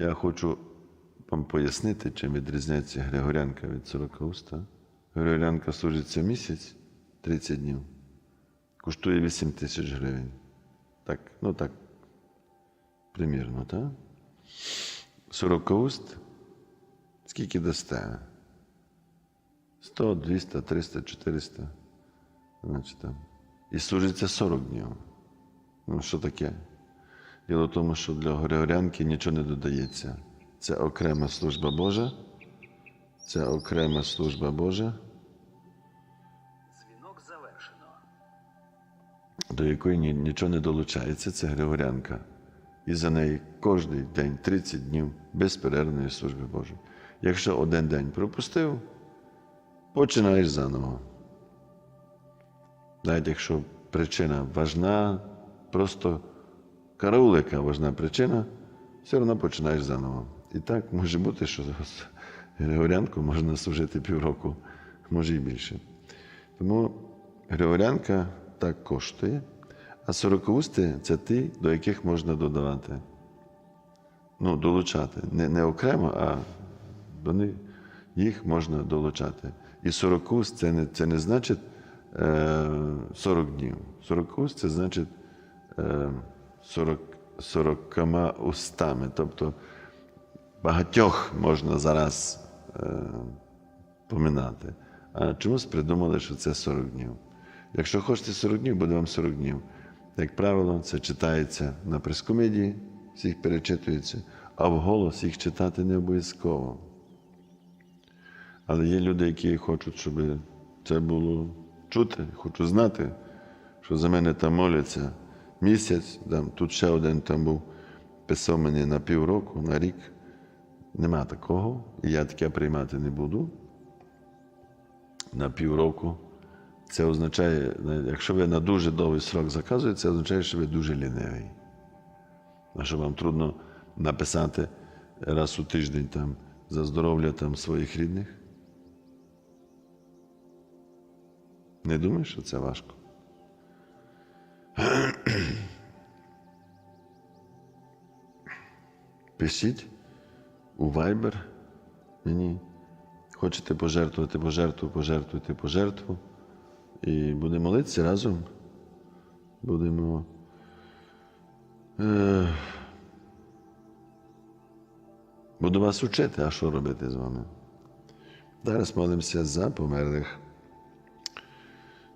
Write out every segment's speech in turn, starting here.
Я хочу вам пояснити, чим відрізняється Григорянка від Сорокауста. Григорянка служиться місяць 30 днів, коштує 8 тисяч гривень. Так, ну так, примірно, так? Сорокауст скільки дасте? 100, 200, 300, 400. Значить, там. І служиться 40 днів. Ну, що таке? Діло в тому, що для Григорянки нічого не додається. Це окрема служба Божа. Це окрема служба Божа, Дзвінок завершено. до якої ні- нічого не долучається. Це Григорянка. І за неї кожен день 30 днів безперервної служби Божої. Якщо один день пропустив, починаєш заново. Навіть якщо причина важна, просто караулика важна причина, все одно починаєш заново. І так може бути, що Григорянку можна служити півроку, може і більше. Тому Григорянка так коштує, а сорокоусти це ті, до яких можна додавати. Ну, долучати. Не, не окремо, а до них їх можна долучати. І сорокуст це не, це не значить е, 40 днів. Сорокуст це значить е, 40, 40 устами. Тобто багатьох можна зараз е, поминати. А чомусь придумали, що це 40 днів. Якщо хочете 40 днів, буде вам 40 днів. Як правило, це читається на прескомедії, всіх перечитується, а вголос їх читати не обов'язково. Але є люди, які хочуть, щоб це було чути, хочу знати, що за мене там моляться місяць, там, тут ще один там був, писав мені на півроку, на рік. Нема такого, і я таке приймати не буду. На півроку. Це означає, якщо ви на дуже довгий срок заказуєте, це означає, що ви дуже лінивий. А що вам трудно написати раз у тиждень там, за здоров'я там, своїх рідних? Не думаєш, що це важко? Пишіть у Viber мені. Хочете пожертвувати пожертву, пожертвуйте пожертву. І будемо молитися разом. Будемо. Е, буду вас учити, а що робити з вами. Зараз молимося за померлих.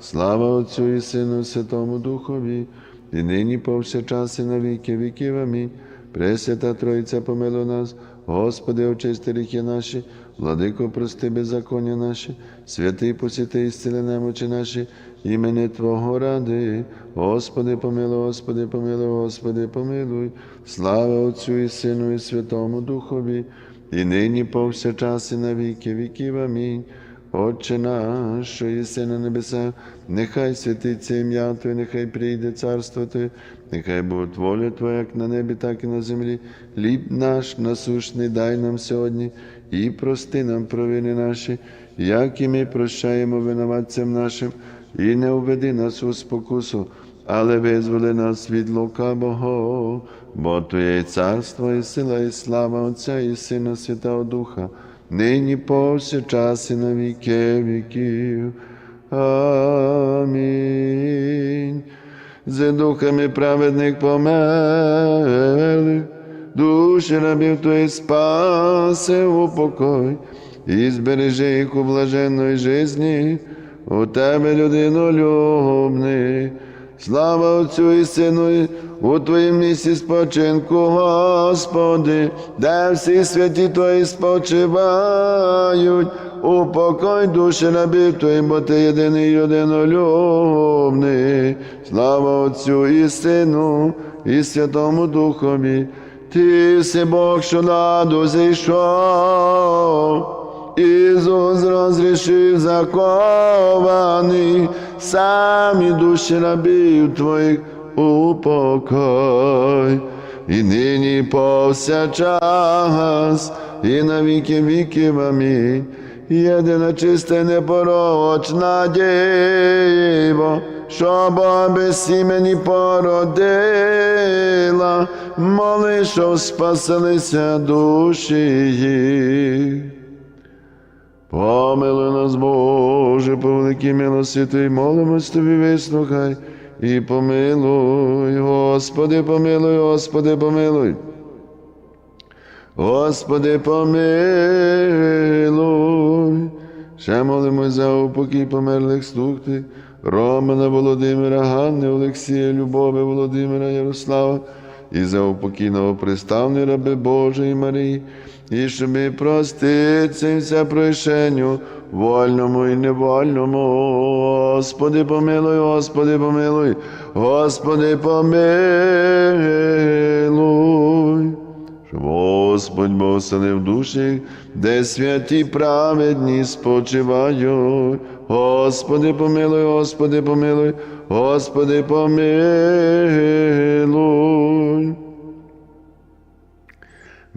Слава Отцю і Сину, Святому Духові, і нині повсякчас і на віки віків. Амінь. Пресвята Троїця помилуй нас, Господи, очисти ріхи наші, владико, прости беззаконня наші, святий посіти і зціли немочі наші, імені Твого ради. Господи, помилуй, Господи, помилуй, Господи, помилуй. Слава Отцю і Сину, і Святому Духові, і нині повсякчас і на віки віків. Амінь. Отче наш, що єси на небесах, нехай святиться ім'я Твоє, нехай прийде царство Твоє, нехай буде воля Твоя, як на небі, так і на землі. Хліб наш насушний дай нам сьогодні, і прости нам провини наші, як і ми прощаємо винуватцям нашим, і не уведи нас у спокусу, але визволи нас від лукавого, бо Твоє царство і сила, і слава Отця і Сина Святого Духа нині повсякчас і на віки віків. Амінь. За духами праведних померлих, душі рабів Твоїх спаси у покой, і збережи їх у блаженної житті, у Тебе, людино любний. Слава Отцю і Сину, у Твоїм місці спочинку, Господи, де всі святі Твої спочивають, упокой душі рабів Твої, бо Ти єдиний єдинолюбний. Слава Отцю і Сину, і Святому Духові, Ти си Бог, що ладу зійшов, Ісус розрішив закований, самі душі рабів твоїх упокой, і нині повсякчас, і на віки віків амінь. Єдина чиста непорочна діво, що Бога без сімені породила, моли, що спаселися душі їх. Помилуй нас, Боже, по великій милості молимось Тобі, вислухай і помилуй, Господи, помилуй, Господи, помилуй. Господи, помилуй. Ще молимось за упокій померлих слуг Ти, Романа Володимира, Ганни, Олексія, Любови, Володимира, Ярослава, і за упокійного приставної раби Божої Марії, і щоб проститься і все прощенню, вольному і невольному. Господи, помилуй, Господи, помилуй, Господи, помилуй. Щоб Господь Бог оселив душі, де святі праведні спочивають. Господи, помилуй, Господи, помилуй, Господи, помилуй.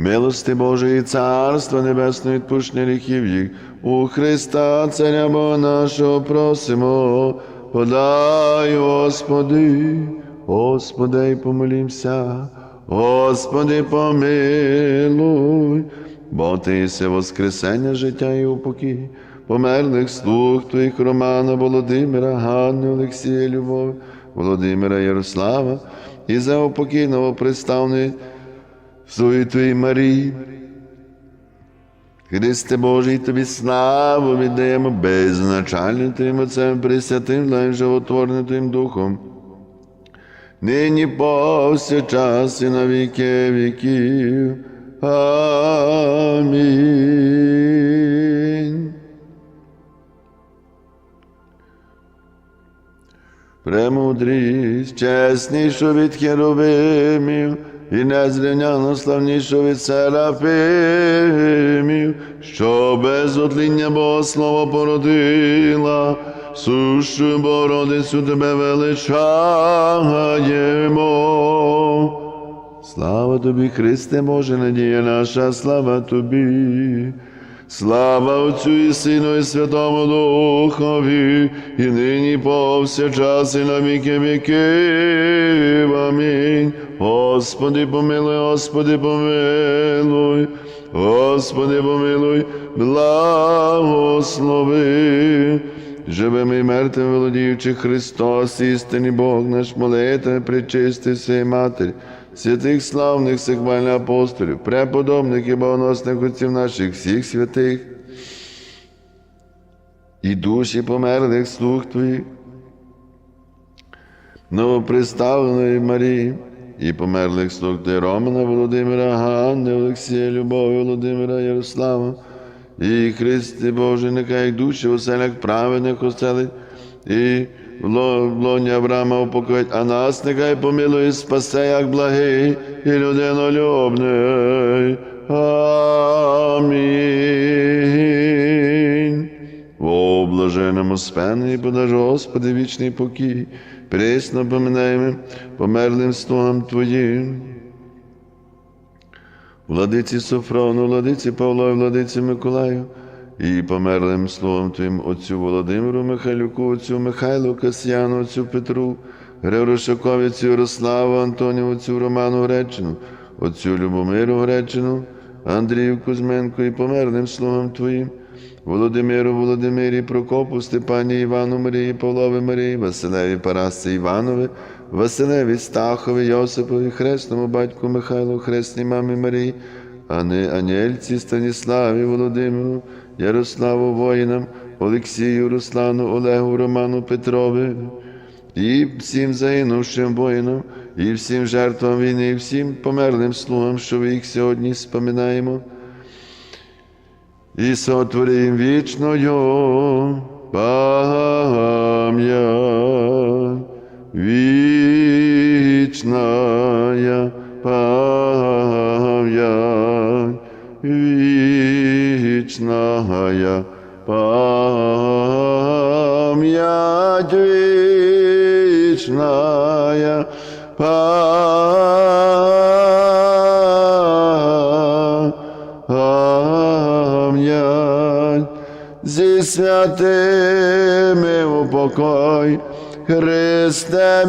Милости Божої, Царства Небесного відпущення гріхів їх, у Христа, Царя Бога нашого просимо, подай, Господи, Господи, помолімся, Господи, помилуй, бо Ти єси воскресення життя і упокій, померлих слуг Твоїх Романа, Володимира, Ганни, Олексія, Любов, Володимира Ярослава, і за упокійного представної Свої Твої Марії. Христе Божий, Тобі славу віддаємо беззначальним Твоїм Отцем, Пресвятим, Твоїм животворним Твоїм Духом. Нині повсякчас і на віки віків. Амінь. Премудрість, чеснішу від херовимів, і незрівняно славнішу від серафимів, що без отління Богослова породила, сущу Бородицю тебе величаємо. Слава тобі, Христе, Боже, надія наша, слава тобі. Слава Отцю і Сину, і Святому Духові, і нині повсякчас, і на віки віків. Амінь. Господи, помилуй, Господи, помилуй, Господи, помилуй, благослови. Живими і мертвим володіючи Христос, істинний Бог наш молите, причисти сей Матері, святих славних сихвальних апостолів, преподобних і богоносних отців наших всіх святих, і душі померлих слуг Твоїх, новоприставленої Марії, і померлих слуг Ти Романа, Володимира, Ганни, Олексія, Любові, Володимира, Ярослава, і Христи Боже, нехай їх душі в оселях праведних оселить, і лоні Авраама упокоїть, а нас нехай помилує, спасе, як благий і людинолюбний. Амінь. О, блаженному спенні, подаж, Господи, вічний покій, присно поминаємо померлим слугам Твоїм. Владиці Софрону, владиці Павло, владиці Миколаю, і померлим словом Твоїм отцю Володимиру Михайлюку, отцю Михайлу Касьяну, отцю Петру, Григорошакові, Ярославу, Антонію, отцю Роману Гречину, отцю Любомиру Гречину, Андрію Кузьменку і померлим словом Твоїм, Володимиру, Володимирі, Прокопу, Степані, Івану Марії, Павлові Марії, Василеві Парасці Іванові, Василеві Стахові, Йосипові, хресному батьку Михайлу, хресній мамі Марії, Ани, Анєльці, Станіславі, Володимиру, Ярославу воїнам, Олексію, Руслану, Олегу, Роману, Петрові, і всім загинувшим воїнам, і всім жертвам війни, і всім померлим слугам, що ви їх сьогодні споминаємо. І сотворим вічною пам'ять. Зі святими упокой, Христе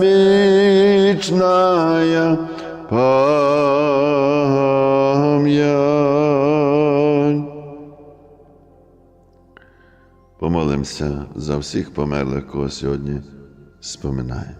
вічная пам'ять. Помолимося за всіх померлих, кого сьогодні споминаємо.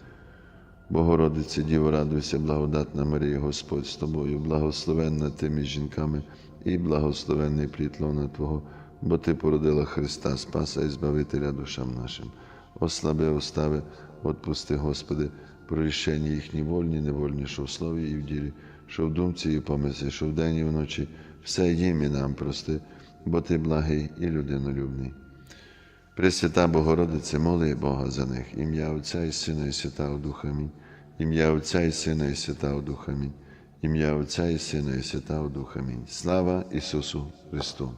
Богородице, Діво, радуйся, благодатна Марія, Господь з тобою, благословенна ти між жінками, і благословенний плід лона Твого, бо Ти породила Христа, Спаса і Збавителя душам нашим. Ослаби остави, отпусти, Господи, прорішення їхні вольні, невольні, що в слові і в ділі, що в думці і в помислі, що вдень і вночі, все їм і нам прости, бо Ти благий і людинолюбний. Пресвята Богородице, моли Бога за них, ім'я Отця і Сина і Святого Духа Амінь. Ім'я Отця і Сина і Святого Духа Амінь. Ім'я Отця і Сина і Святого Духа Амінь. Слава Ісусу Христу!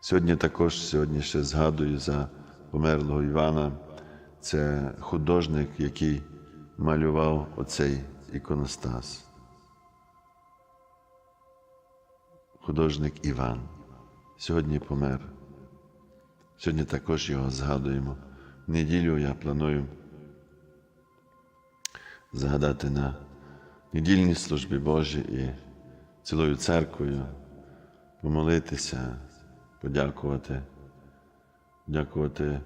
Сьогодні також сьогодні ще згадую за померлого Івана. Це художник, який малював оцей іконостас. Художник Іван. Сьогодні помер. Сьогодні також його згадуємо. В неділю я планую згадати на недільній службі Божій і цілою церквою помолитися, подякувати, дякувати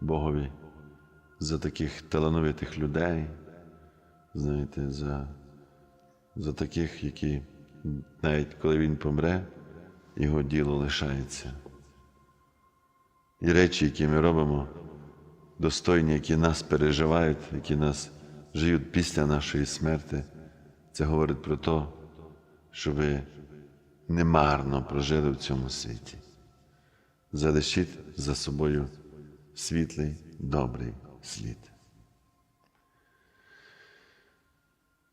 Богові за таких талановитих людей, знаєте, за, за таких, які навіть коли він помре, його діло лишається. І речі, які ми робимо, достойні, які нас переживають, які нас живуть після нашої смерти, це говорить про те, що ви немарно прожили в цьому світі. Залишіть за собою світлий, добрий слід.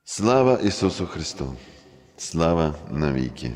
Слава Ісусу Христу! Слава навіки!